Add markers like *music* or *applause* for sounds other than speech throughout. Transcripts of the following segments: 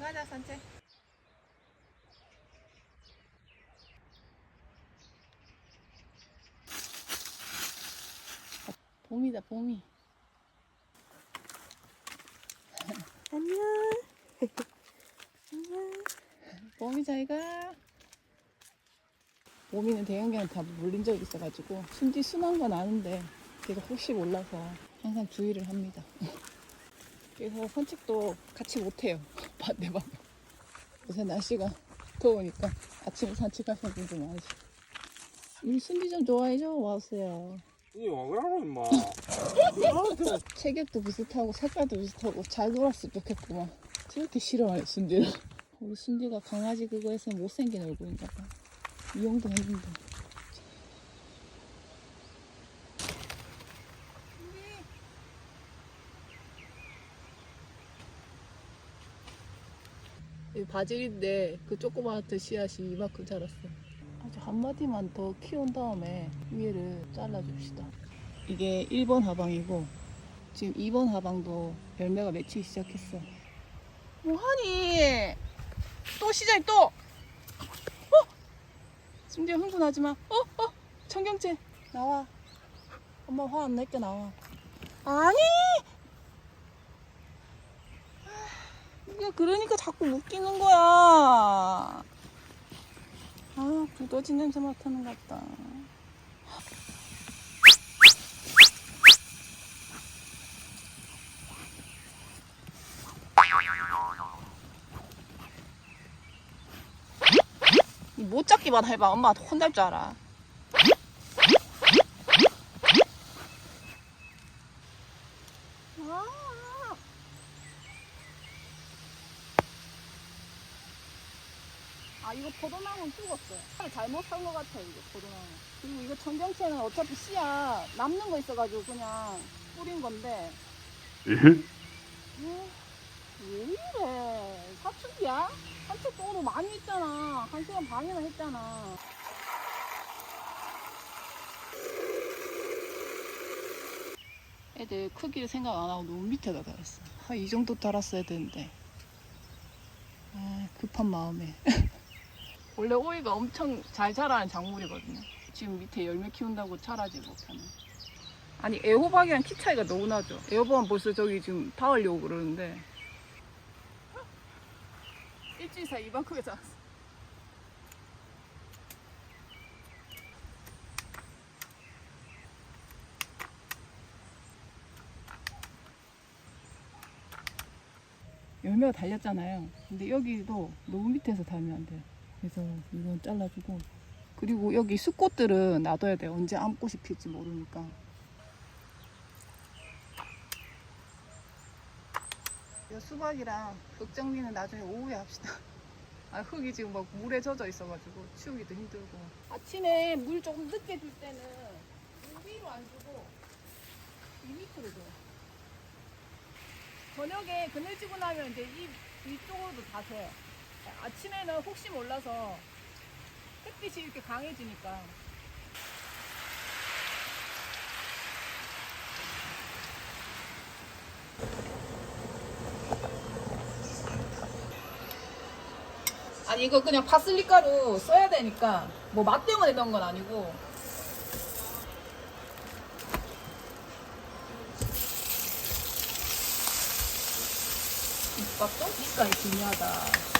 가자 산책. 봄이다 봄이. 안녕. 안녕. *laughs* 봄이 잘 가. 봄이는 대형견한테 한번 물린 적이 있어가지고 순지 순한 건 아는데 걔가 혹시 몰라서 항상 주의를 합니다. *laughs* 그래서 산책도 같이 못해요. 반대방. 요새 날씨가 더우니까 아침에 산책하시는 분들 많으시. 순지 좀 좋아해줘 왔어요. 이 와그라고 임마. *laughs* 체격도 비슷하고 색깔도 비슷하고 잘 놀았으면 좋겠구만. 저렇게 싫어하네 순지를. 우리 순지가 강아지 그거에서 못생긴 얼굴인가 봐. 이용도 했는데. 이 바질인데 그 조그마한 씨앗이 이만큼 자랐어. 아주 한 마디만 더 키운 다음에 위에를 잘라줍시다. 이게 1번 하방이고 지금 2번 하방도 열매가 맺히기 시작했어. 뭐하니? 또 시작 또. 어? 심지어 흥분하지 마. 어? 어? 청경채 나와. 엄마 화 안 낼게 나와. 아니. 이게 그러니까 자꾸 웃기는 거야. 아, 두더지 냄새 맡는 것 같다. 못 잡기만 해봐. 엄마 혼날 줄 알아. 아. 아 이거 포도나무는 죽었어. 잘못 산 것 같아 이거 포도나무. 그리고 이거 청경채는 어차피 씨야 남는 거 있어가지고 그냥 뿌린 건데. 음, 왜 이래? 사춘기야? 산책도 오늘 많이 했잖아. 한 시간 반이나 했잖아. 애들 크기를 생각 안 하고 너무 밑에다 달았어. 아, 이 정도 달았어야 되는데. 아, 급한 마음에. *laughs* 원래 오이가 엄청 잘 자라는 작물이거든요. 지금 밑에 열매 키운다고 자라지 못하는. 아니 애호박이랑 키 차이가 너무 나죠. 애호박은 벌써 저기 지금 다 하려고 그러는데 일주일 사이 이만큼에 자랐어. 열매가 달렸잖아요. 근데 여기도 너무 밑에서 달면 안 돼요. 그래서 이건 잘라주고 그리고 여기 숲꽃들은 놔둬야 돼요. 언제 암꽃이 필지 모르니까. 이 수박이랑 흙 정리는 나중에 오후에 합시다. *laughs* 아, 흙이 지금 막 물에 젖어 있어가지고 치우기도 힘들고. 아침에 물 조금 늦게 줄 때는 물 위로 안 주고 이 밑으로 줘요. 저녁에 그늘 지고 나면 이제 이 위쪽으로도 다 새요. 아침에는 혹시 몰라서 햇빛이 이렇게 강해지니까. 아니 이거 그냥 파슬리 가루 써야 되니까 뭐 맛 때문에 넣은 건 아니고 김밥도 밑간이 중요하다.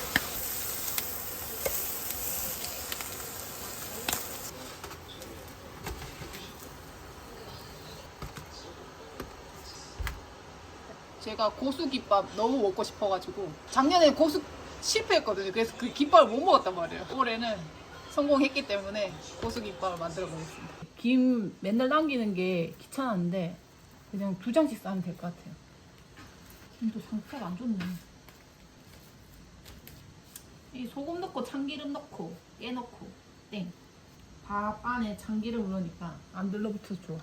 제가 고수 김밥 너무 먹고 싶어가지고 작년에 고수 실패했거든요. 그래서 그 김밥을 못 먹었단 말이에요. 올해는 성공했기 때문에 고수 김밥을 만들어 보겠습니다. 김 맨날 남기는 게 귀찮았는데 그냥 두 장씩 싸면 될 것 같아요. 김도 상태가 안 좋네. 이 소금 넣고 참기름 넣고 깨 넣고 땡. 밥 안에 참기름 넣으니까 안 들러붙어서 좋아.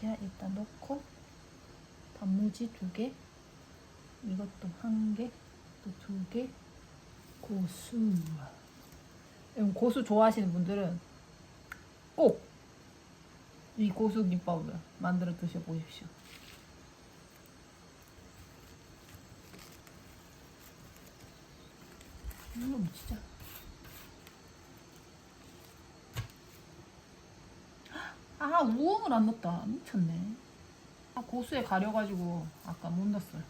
달걀 일단 넣고 단무지 두 개, 이것도 한 개, 또 두 개, 고수. 여러분 고수 좋아하시는 분들은 꼭 이 고수 김밥을 만들어 드셔보십시오. 이놈 진짜. 아 우엉을 안 넣었다. 미쳤네. 아, 고수에 가려가지고 아까 못 넣었어요.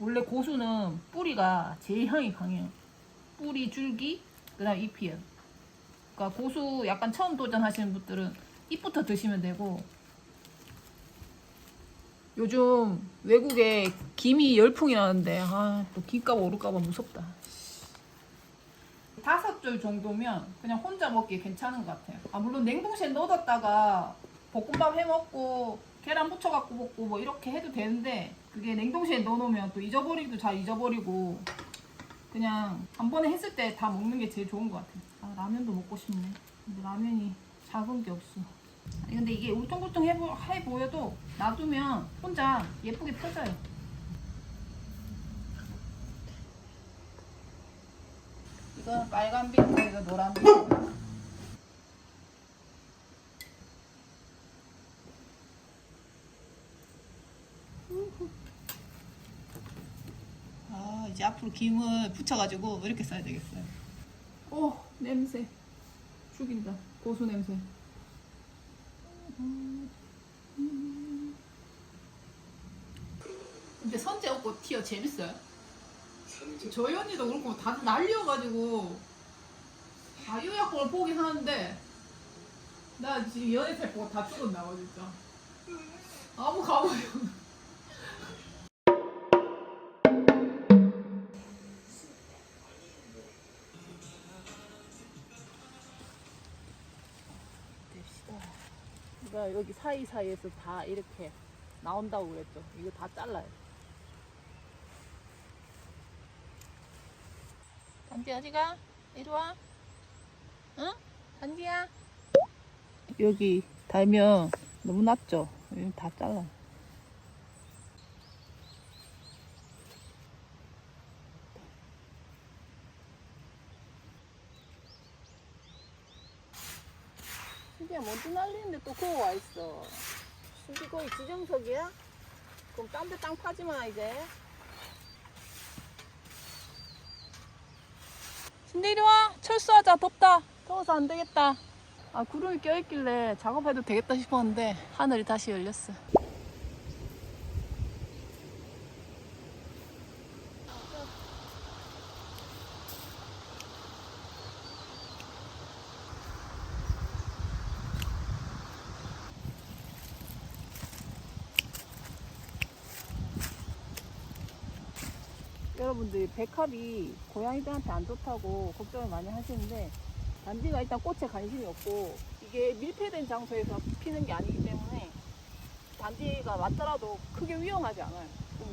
원래 고수는 뿌리가 제일 향이 강해요. 뿌리, 줄기, 그 다음 잎이에요. 그러니까 고수 약간 처음 도전하시는 분들은 잎부터 드시면 되고 요즘 외국에 김이 열풍이 나는데 아 또 김값 오를까봐 무섭다. 다섯 줄 정도면 그냥 혼자 먹기 괜찮은 것 같아요. 아 물론 냉동실에 넣어뒀다가 볶음밥 해 먹고 계란 부쳐갖고 먹고 뭐 이렇게 해도 되는데 그게 냉동실에 넣어놓으면 또 잊어버리기도 잘 잊어버리고 그냥 한 번에 했을 때 다 먹는 게 제일 좋은 것 같아요. 아 라면도 먹고 싶네. 근데 라면이 작은 게 없어. 근데 이게 울퉁불퉁 해 보여도 놔두면 혼자 예쁘게 펴져요. 이건 빨간 빛, 이거 노란 빛. 아 이제 앞으로 김을 붙여가지고 이렇게 써야 되겠어요. 오 냄새 죽인다 고수 냄새. 근데 선재 없고 티어 재밌어요? 저희 언니도 그렇고 다들 난리여가지고 다 요약본을 보긴 하는데 나 지금 연애책 보고 다 죽었나 봐 진짜 아무 감흥이 여기 사이사이에서 다 이렇게 나온다고 그랬죠 이거 다 잘라요 단지 어디가? 이리 와. 응? 단지야. 여기 달면 너무 낮죠? 여기 다 잘라. 먼지 날리는데 또 그거 와 있어. 수지 거기 지정석이야? 그럼 딴 데 땅 파지 마 이제. 근데 이리 와 철수하자 덥다 더워서 안 되겠다 아 구름이 껴있길래 작업해도 되겠다 싶었는데 하늘이 다시 열렸어 여러분들 백합이 고양이들한테 안 좋다고 걱정을 많이 하시는데 단지가 일단 꽃에 관심이 없고 이게 밀폐된 장소에서 피는 게 아니기 때문에 단지가 맞더라도 크게 위험하지 않아요.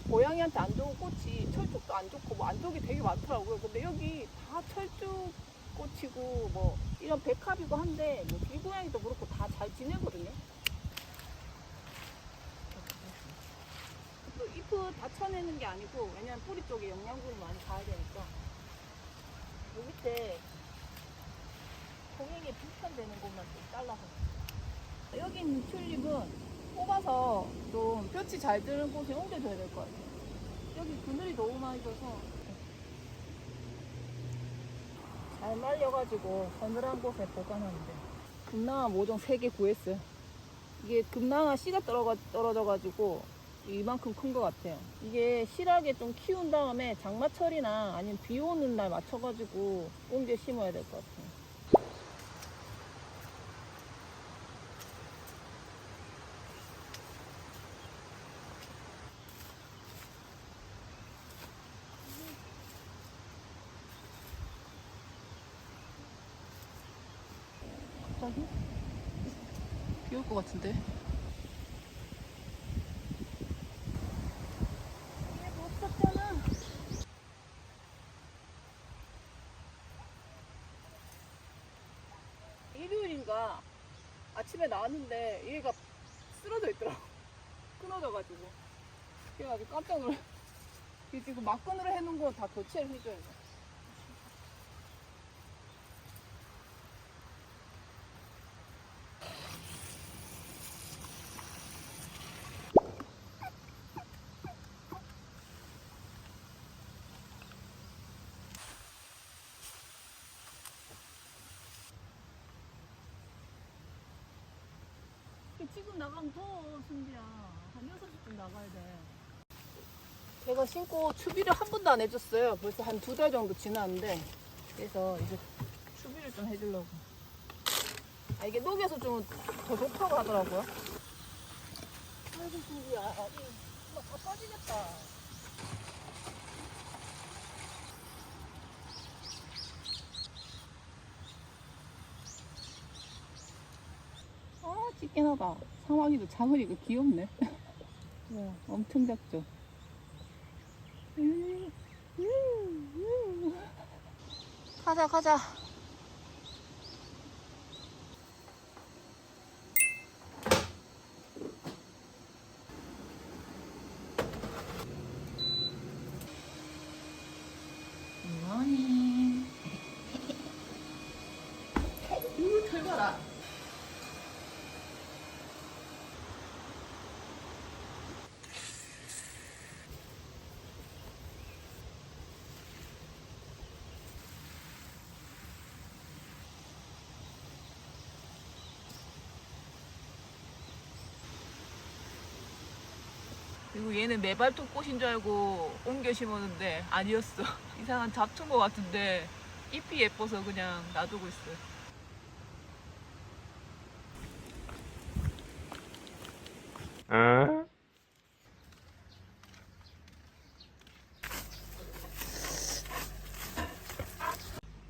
고양이한테 안 좋은 꽃이 철쭉도 안 좋고 뭐 안 좋은 게 되게 많더라고요. 근데 여기 다 철쭉 꽃이고 뭐 이런 백합이고 한데 뭐 길고양이도 그렇고 다 잘 지내거든요. 또 잎을 다 쳐내는 게 아니고 왜냐면 뿌리 쪽에 영양분이 많이 가야 되니까. 요 밑에 공행에 불편되는 곳만 좀 잘라서. 여기 있는 튤립은 뽑아서 좀 볕이 잘 드는 곳에 옮겨줘야 될 것 같아요. 여기 그늘이 너무 많이 져서 잘 말려가지고 서늘한 곳에 보관하면 돼요 금낭아 모종 3개 구했어요. 이게 금낭아 씨가 떨어져가지고 이만큼 큰 것 같아요. 이게 실하게 좀 키운 다음에 장마철이나 아니면 비 오는 날 맞춰가지고 옮겨 심어야 될 것 같아요. 갑자기? 비올 것 같은데? 이게 없었잖아. 일요일인가 아침에 나왔는데 얘가 쓰러져 있더라고. *laughs* 끊어져가지고. 그래가지고 깜짝 놀라. 이게 지금 막근으로 해놓은 거 다 교체를 해줘야 돼. 지금 나가면 더워, 순지야. 한 6시쯤 나가야 돼. 제가 신고 추비를 한 번도 안 해줬어요. 벌써 한 두 달 정도 지났는데. 그래서 이제 추비를 좀 해주려고. 아, 이게 녹여서 좀 더 좋다고 하더라고요. 아이고, 순지야. 다 빠지겠다. 아, 찢긴 하다. 사마귀도 작으니까 귀엽네. 와, *laughs* 엄청 작죠? 음, 음, 음. 가자, 가자. 그리고 얘는 매발톱 꽃인 줄 알고 옮겨 심었는데 아니었어. *laughs* 이상한 잡초인 것 같은데 잎이 예뻐서 그냥 놔두고 있어요.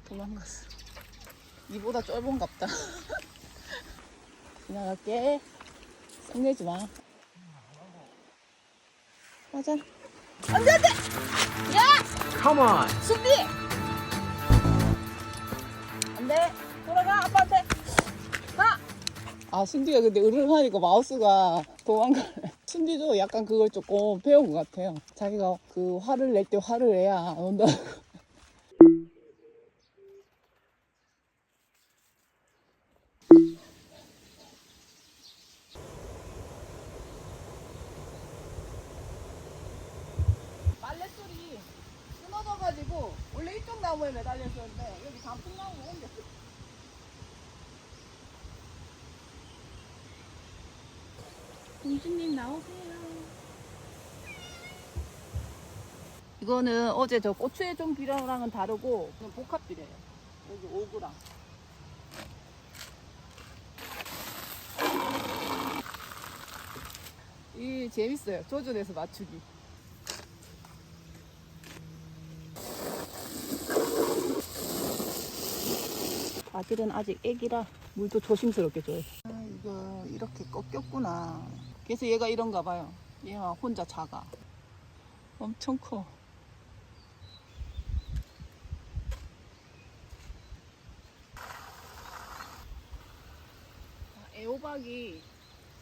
도망갔어. 이보다 쫄본갑다. *laughs* 지나갈게. 썩내지 마. 맞아. 안 돼, 안 돼! 야! Come on. 순비! 안 돼. 돌아가, 아빠한테. 가! 아, 순디가 근데 으르렁하니까 마우스가 도망가네. 순디도 *laughs* 약간 그걸 조금 배운 것 같아요. 자기가 그 화를 낼 때 화를 내야 안 온다고. 빨랫돌이 끊어져가지고 원래 이쪽 나무에 매달려 있었는데 여기 단풍나무 옮겼어. 공주님 나오세요. 이거는 어제 저 고추의 종 비료랑은 다르고 이건 복합 비료예요. 여기 오구랑. 이 재밌어요. 조준해서 맞추기. 아들은 아직 애기라 물도 조심스럽게 줘요. 아, 이거 이렇게 꺾였구나. 그래서 얘가 이런가 봐요. 얘가 혼자 작아. 엄청 커. 아, 애호박이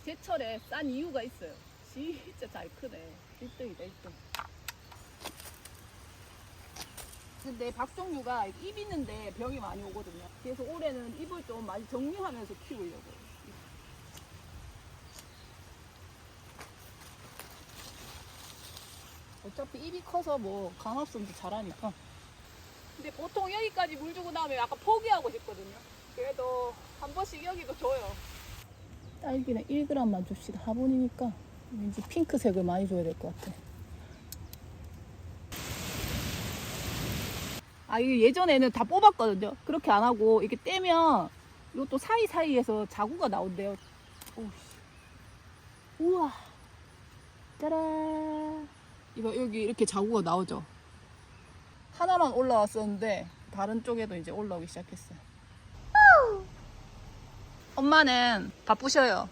제철에 싼 이유가 있어요. 진짜 잘 크네. 1등이다, 1등. 근데 박종류가 입 있는데 병이 많이 오거든요. 그래서 올해는 입을 좀 많이 정리하면서 키우려고. 어차피 입이 커서 뭐 강압성도 잘하니까. 근데 보통 여기까지 물 주고 나면 약간 포기하고 싶거든요. 그래도 한 번씩 여기도 줘요. 딸기는 1g만 줍시다. 화분이니까 왠지 핑크색을 많이 줘야 될 것 같아. 아, 이게 예전에는 다 뽑았거든요. 그렇게 안 하고, 이렇게 떼면, 이것도 사이사이에서 자구가 나온대요. 오씨. 우와. 짜란. 이거 여기 이렇게 자구가 나오죠. 하나만 올라왔었는데, 다른 쪽에도 이제 올라오기 시작했어요. 엄마는 바쁘셔요.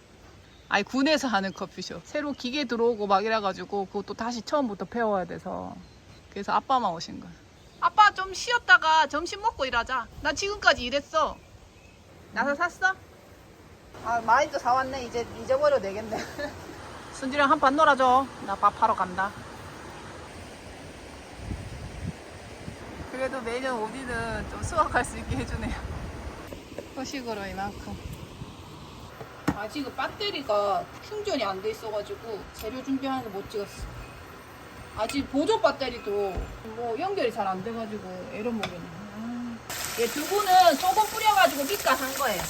아니, 군에서 하는 커피숍. 새로 기계 들어오고 막 이래가지고, 그것도 다시 처음부터 배워야 돼서. 그래서 아빠만 오신 거예요. 아빠 좀 쉬었다가 점심 먹고 일하자. 나 지금까지 일했어. 나서 샀어? 아 많이도 사왔네. 이제 잊어버려 되겠네. 순지랑 한 판 놀아줘. 나 밥 하러 간다. 그래도 매년 오디는 좀 수확할 수 있게 해주네요. 소식으로 이만큼. 아 지금 배터리가 충전이 안 돼 있어가지고 재료 준비하는 거 못 찍었어. 아직 보조 배터리도 뭐 연결이 잘 안 돼가지고 에러 모르겠네. 아. 얘 두부는 소금 뿌려가지고 밑가 한 거예요.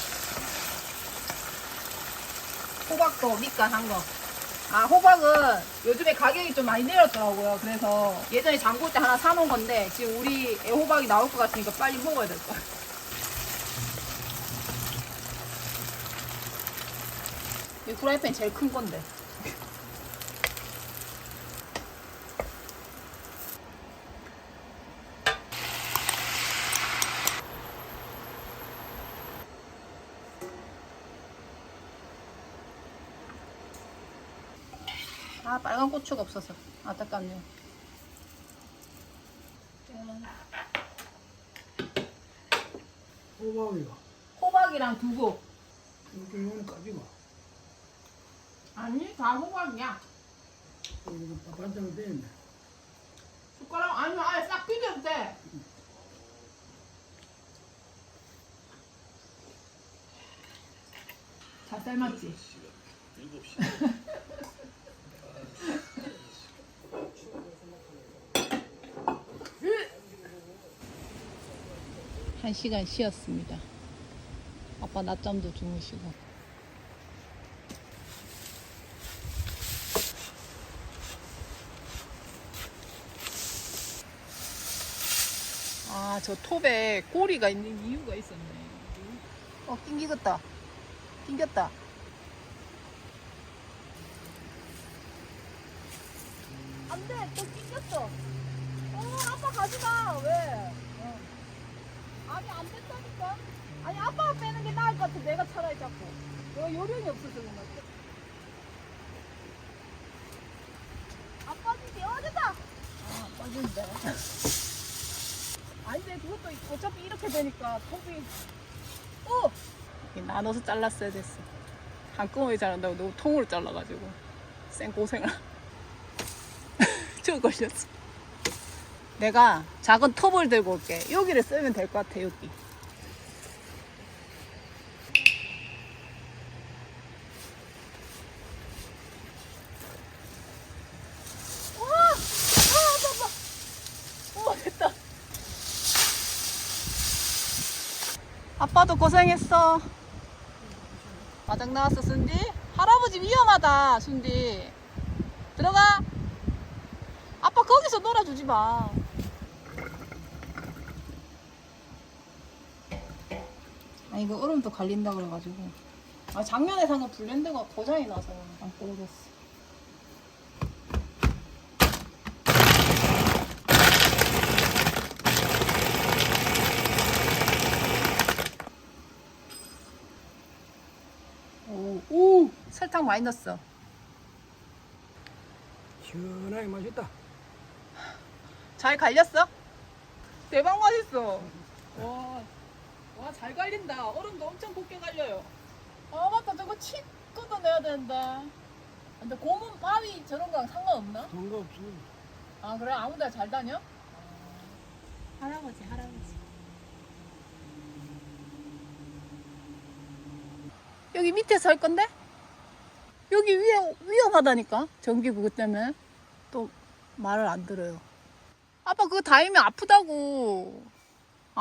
호박도 밑간 한 거. 아, 호박은 요즘에 가격이 좀 많이 내렸더라고요. 그래서 예전에 장볼 때 하나 사놓은 건데 지금 우리 애 호박이 나올 것 같으니까 빨리 먹어야 될 거야. 이 프라이팬 제일 큰 건데. 아 빨간 고추가 없어서 안타깝네요. 호박이가 호박이랑 두부. 이렇게 요는 까지가 아니 다 호박이야. 이거 반찬을 빼네 숟가락 아니면 아예 싹 비벼도 돼. 잘 삶았지? 한 시간 쉬었습니다. 아빠 낮잠도 주무시고. 아, 저 톱에 꼬리가 있는 이유가 있었네. 어, 낑기겠다. 낑겼다. 안 돼, 또 낑겼어. 어, 아빠 가지 마. 왜? 어. 아니, 안 된다니까. 아니, 아빠가 빼는 게 나을 것 같아. 내가 차라리 잡고. 내가 요령이 없어서 그런 것 같아. 아, 빠지지. 어, 됐다. 아, 빠진다. 아니 근데 그것도 어차피 이렇게 되니까 톱이 어! 나눠서 잘랐어야 됐어 한꺼번에 자른다고 너무 통으로 잘라가지고 생고생을 저 *laughs* 걸렸어 내가 작은 톱을 들고 올게 여기를 쓰면 될 것 같아 여기 와! 아. 아빠도 고생했어. 마장 나왔어, 순디. 할아버지 위험하다, 순디. 들어가. 아빠 거기서 놀아주지 마. 아, 이거 얼음도 갈린다 그래가지고. 아, 작년에 산 거 블렌더가 고장이 나서 안 떨어졌어. 오, 오, 설탕 많이 넣었어. 시원하게 맛있다 잘 갈렸어? 대박 맛있어. 잘 갈린다. 얼음도 엄청 곱게 갈려요. 아, 맞다. 저거 치 걷어내야 된다. 근데 고문 바위 저런 거랑 상관없나? 상관없어 아, 그래? 아무 데나 잘 다녀? 할아버지, 할아버지. 여기 밑에 설 건데? 여기 위에 위험하다니까? 전기 그것 때문에. 또 말을 안 들어요. 아빠 그거 닿으면 아프다고.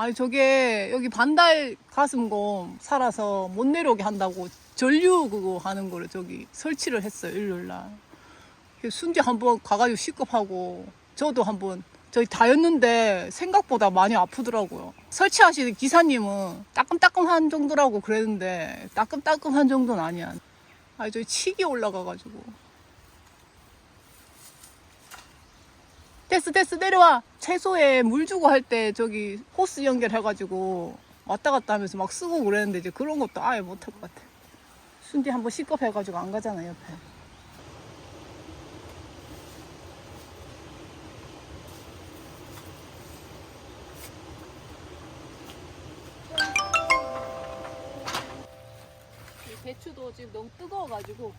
아니 저게 여기 반달 가슴곰 살아서 못 내려오게 한다고 전류 그거 하는 거를 저기 설치를 했어요 일요일 날. 그래서 순지 한번 가가지고 시급하고 저도 한번 저희 다였는데 생각보다 많이 아프더라고요. 설치하시는 기사님은 따끔따끔한 정도라고 그랬는데 따끔따끔한 정도는 아니야. 아니 저기 칙이 올라가가지고. 됐어 됐어 내려와. 채소에 물 주고 할 때 저기 호스 연결해가지고 왔다 갔다 하면서 막 쓰고 그랬는데 이제 그런 것도 아예 못할 것 같아. 순디 한번 시급 해가지고 안 가잖아 옆에. 이 배추도 지금 너무 뜨거워가지고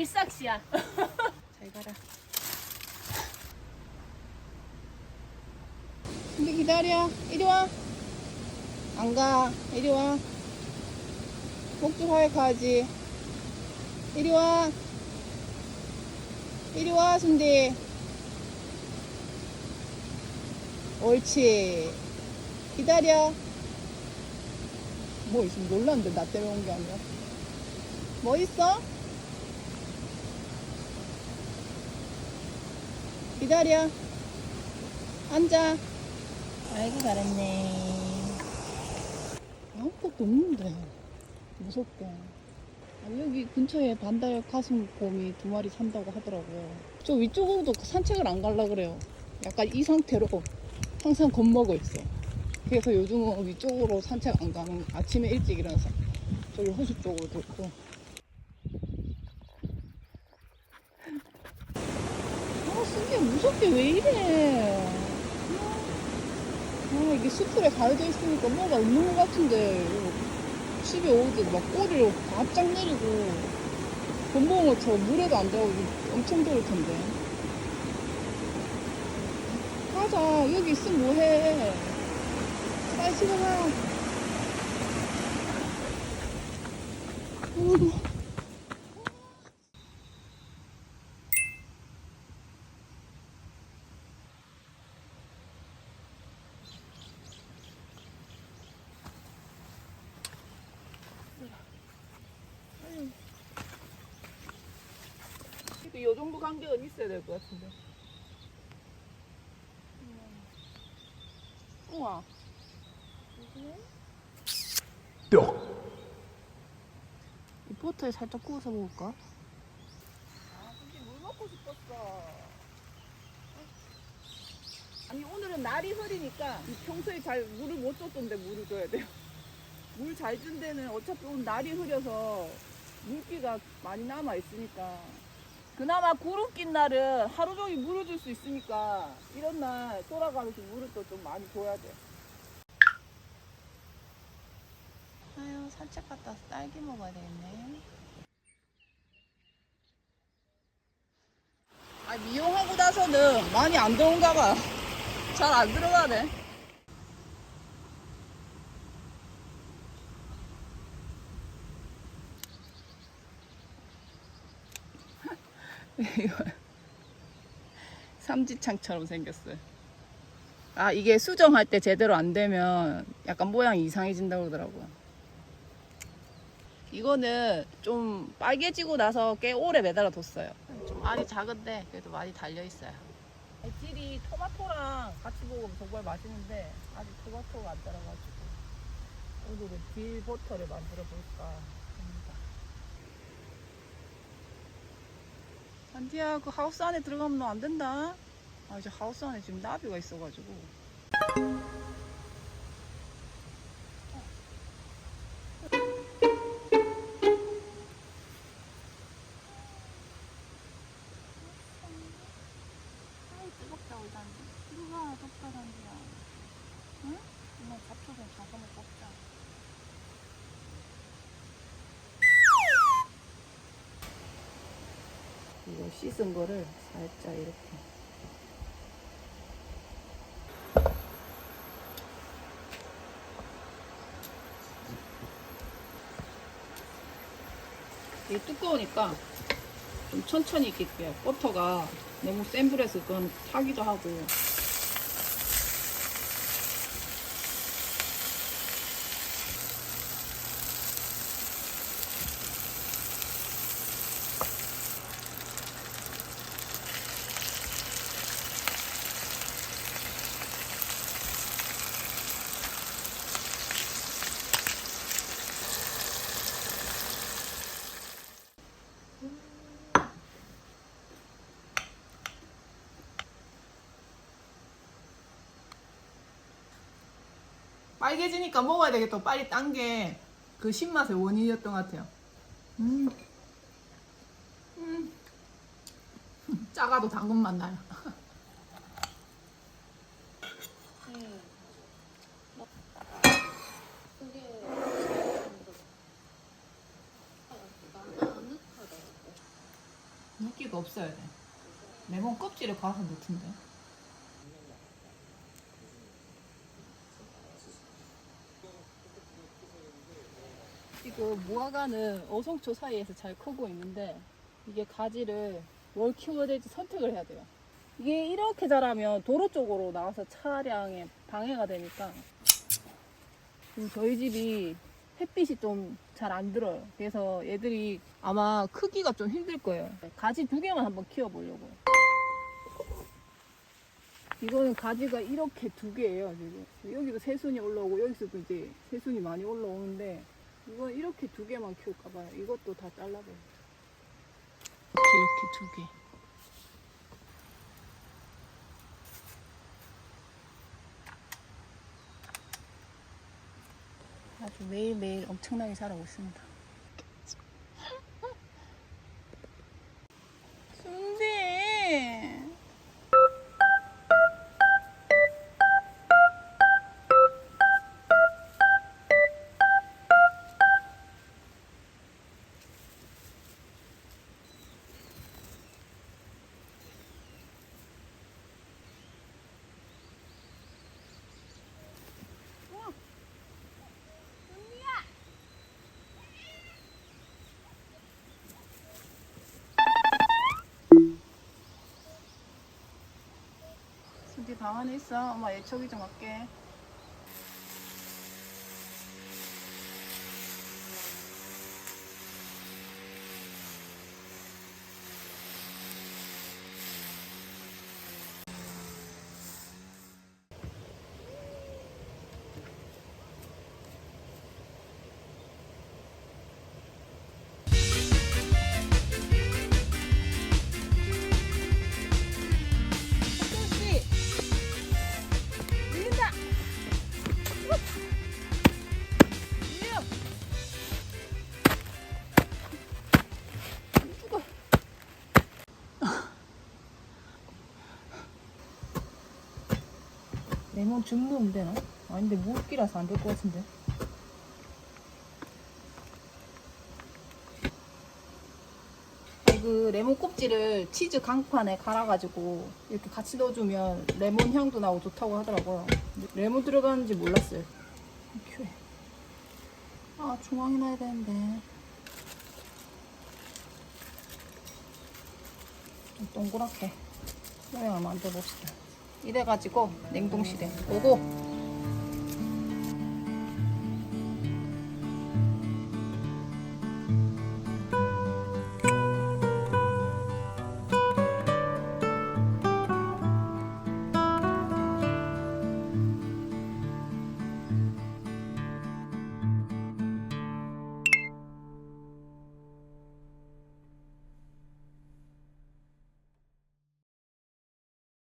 일삭시야. *laughs* 잘 가라. 근데 기다려. 이리 와. 안 가. 이리 와. 하에 가지. 이리 와. 이리 와, 순디. 옳지. 기다려. 뭐 있으면 놀랐는데 나 때문에 온 게 아니라. 뭐 있어? 기다려. 앉아. 아이고, 잘했네. 아무것도 없는데. 아니, 여기 근처에 반달 가슴곰이 두 마리 산다고 하더라고요. 저 위쪽으로도 산책을 안 가려 그래요. 약간 이 상태로 항상 겁먹어 있어. 그래서 요즘은 위쪽으로 산책 안 가는 아침에 일찍 일어나서 저기 호수 쪽으로 듣고. 아, 무섭게 왜 이래? 아, 이게 수풀에 가려져 있으니까 뭐가 없는 것 같은데. 집에 오듯 막 꼬리를 바짝 내리고 건봉어처럼 물에도 안 들어가고 엄청 좋을 텐데. 가자. 여기 있으면 뭐해. 빨리 집에 가. 어이구. 간격은 있어야 될 것 같은데. 우와. 뿅. 이 버터에 살짝 구워서 먹을까? 아, 근데 물 먹고 싶었어. 아니, 오늘은 날이 흐리니까 평소에 잘 물을 못 줬던데 물을 줘야 돼요. 물 잘 준 데는 어차피 오늘 날이 흐려서 물기가 많이 남아 있으니까. 그나마 구름 낀 날은 하루 종일 물을 줄 수 있으니까 이런 날 돌아가면서 물을 또 좀 많이 줘야 돼. 아유, 산책 갔다 와서 딸기 먹어야 되겠네. 아, 미용하고 나서는 많이 안 들어온가 봐. 잘 안 들어가네. 삼지창처럼 생겼어요. 아, 이게 수정할 때 제대로 안 되면 약간 모양이 이상해진다고 그러더라고요. 이거는 좀 빨개지고 나서 꽤 오래 매달아 뒀어요. 좀 알이 작은데 그래도 많이 달려 있어요. 질이 토마토랑 같이 먹으면 정말 맛있는데 아직 토마토가 안 따라가지고 오늘은 딜 버터를 만들어 볼까 합니다. 안디야 그 하우스 안에 들어가면 너 안 된다. 아 이제 하우스 안에 지금 나비가 있어가지고. 씻은 거를 살짝 이렇게 이게 두꺼우니까 좀 천천히 익힐게요. 버터가 너무 센 불에서 그건 타기도 하고. 빨개지니까 먹어야 되겠다. 빨리 딴 게 그 신맛의 원인이었던 것 같아요. 음. 음. 작아도 당근 맛 나요. 물기가 없어야 돼. 레몬 껍질을 가서 넣던데. 지금 무화과는 어성초 사이에서 잘 크고 있는데 이게 가지를 뭘 키워야 될지 선택을 해야 돼요. 이게 이렇게 자라면 도로 쪽으로 나와서 차량에 방해가 되니까 저희 집이 햇빛이 좀 잘 안 들어요. 그래서 얘들이 아마 크기가 좀 힘들 거예요. 가지 두 개만 한번 키워보려고요. 이거는 가지가 이렇게 두 개예요, 지금. 여기도 새순이 올라오고, 여기서도 이제 새순이 많이 올라오는데, 이건 이렇게 두 개만 키울까 봐요. 이것도 다 잘라버려요. 이렇게, 이렇게 두 개. 아주 매일매일 엄청나게 자라고 있습니다. 순지 방 안에 있어. 엄마 예초기 좀 할게. 레몬 즙 넣으면 되나? 아닌데 물기라서 안 될 것 같은데. 그 레몬 껍질을 치즈 강판에 갈아가지고 이렇게 같이 넣어주면 레몬 향도 나고 좋다고 하더라고요. 레몬 들어가는지 몰랐어요. 이렇게. 아 중앙에 놔야 되는데. 좀 동그랗게 모양을 만들어 봅시다. 이래가지고 냉동실에 오고